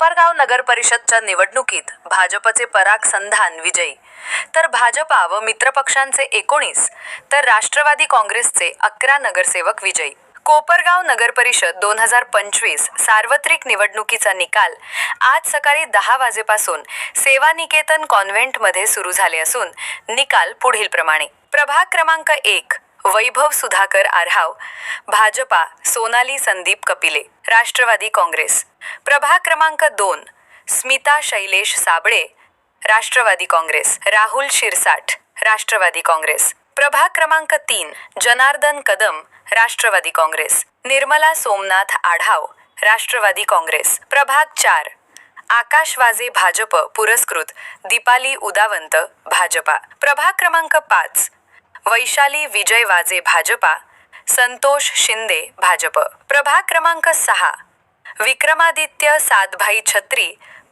कोपरगाव नगर परिषदच्या निवडणुकीत भाजपचे पराग संधान विजयी. तर भाजपा व मित्रपक्षांचे एकोणीस तर राष्ट्रवादी काँग्रेसचे अकरा नगरसेवक विजयी. कोपरगाव नगर परिषद दोन हजार पंचवीस सार्वत्रिक निवडणुकीचा निकाल आज सकाळी दहा वाजेपासून सेवानिकेतन कॉन्व्हेंटमध्ये सुरू झाले असून निकाल पुढील प्रमाणे. प्रभाग क्रमांक एक वैभव सुधाकर आर्हाव भाजपा सोनाली संदीप कपिले राष्ट्रवादी काँग्रेस. प्रभाग क्रमांक दोन स्मिता शैलेश साबळे राष्ट्रवादी काँग्रेस. राहुल शिरसाठ राष्ट्रवादी काँग्रेस. प्रभाग क्रमांक तीन जनार्दन कदम राष्ट्रवादी काँग्रेस. निर्मला सोमनाथ आढाव राष्ट्रवादी काँग्रेस. प्रभाग चार आकाश वाजे भाजप पुरस्कृत दीपाली उदावंत भाजपा. प्रभाग क्रमांक पाच वैशाली विजय वाजे भाजपा संतोष शिंदे भाजप. प्रभाग क्रमांक सहा विक्रमादित्य सातभाई छत्री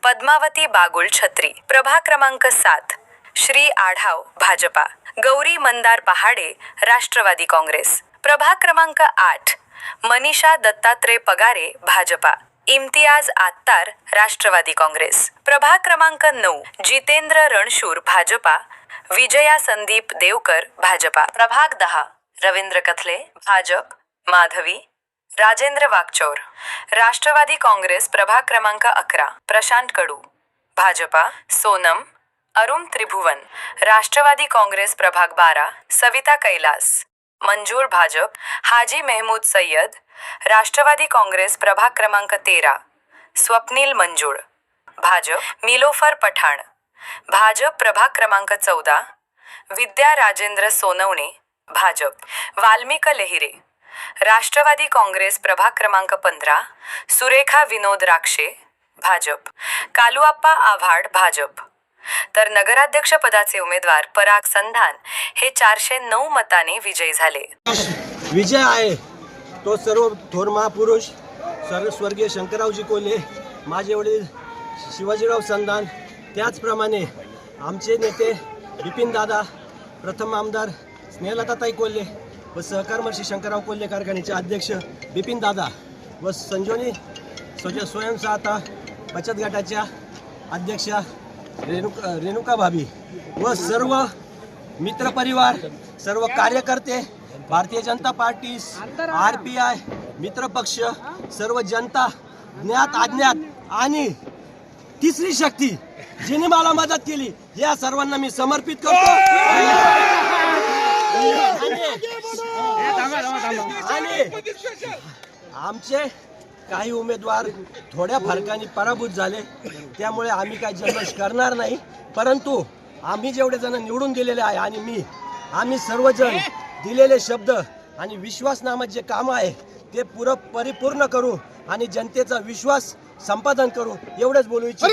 पद्मावती बागुल छत्री प्रभा क्रमांक सात श्री आढाव भाजपा गौरी मंदार पहाडे राष्ट्रवादी काँग्रेस प्रभा क्रमांक आठ मनीषा दत्तात्रय पगारे भाजपा इम्तियाज आत्तार राष्ट्रवादी काँग्रेस प्रभा क्रमांक नऊ जितेंद्र रणशूर भाजपा विजया संदीप देवकर भाजपा प्रभाग दहा रवींद्र कथले भाजप माधवी राजेंद्र वागचौर राष्ट्रवादी काँग्रेस प्रभाग क्रमांक अकरा. प्रशांत कडू. भाजपा सोनम अरुण त्रिभुवन. राष्ट्रवादी काँग्रेस प्रभाग बारा सविता कैलास. मंजूर भाजप हाजी मेहमूद सय्यद. राष्ट्रवादी काँग्रेस प्रभाग क्रमांक तेरा स्वप्नील मंजूळ. भाजप मिलोफर पठाण. भाजप प्रभाग क्रमांक चौदा विद्या राजेंद्र सोनवणे. भाजप वाल्मिक लेहिरे. राष्ट्रवादी काँग्रेस प्रभाग क्रमांक पंधरा सुरेखा विनोद राक्षे भाजप. कालुआप्पा आव्हाड भाजप. तर नगराध्यक्ष पदाचे उमेदवार पराग संधान हे चारशे नऊ मताने विजयी झाले. विजय आहे. तो सर्व थोर महापुरुष सर्व स्वर्गीय शंकररावजी कोल्हे माझे वडील शिवाजीराव संधान त्याचप्रमाणे आमचे नेते बिपिन दादा प्रथम आमदार स्नेहलताताई कोल्हे व सहकार महर्षी शंकरराव कोल्हे कारखान्याचे अध्यक्ष बिपिन दादा व संजीवनी स्वज स्वयंसहाता बचत गटाच्या अध्यक्षा रेणुका रेणुका भाभी व सर्व मित्रपरिवार सर्व कार्यकर्ते Bharatiya Janata party R P I मित्रपक्ष सर्व जनता ज्ञात अज्ञात आणि तिसरी शक्ती जिने मला मदत केली या सर्वांना मी समर्पित करतो. आमचे काही उमेदवार थोड्या फरकाने पराभूत झाले. त्यामुळे आम्ही काही जल्लोष करणार नाही. परंतु आम्ही जेवढे जण निवडून दिलेले आहे आणि मी आम्ही सर्वजण दिलेले शब्द आणि विश्वास नामात जे काम आहे ते पुरं परिपूर्ण करू आणि जनतेचा विश्वास संपादन करू. एवढंच बोलू इच्छितो.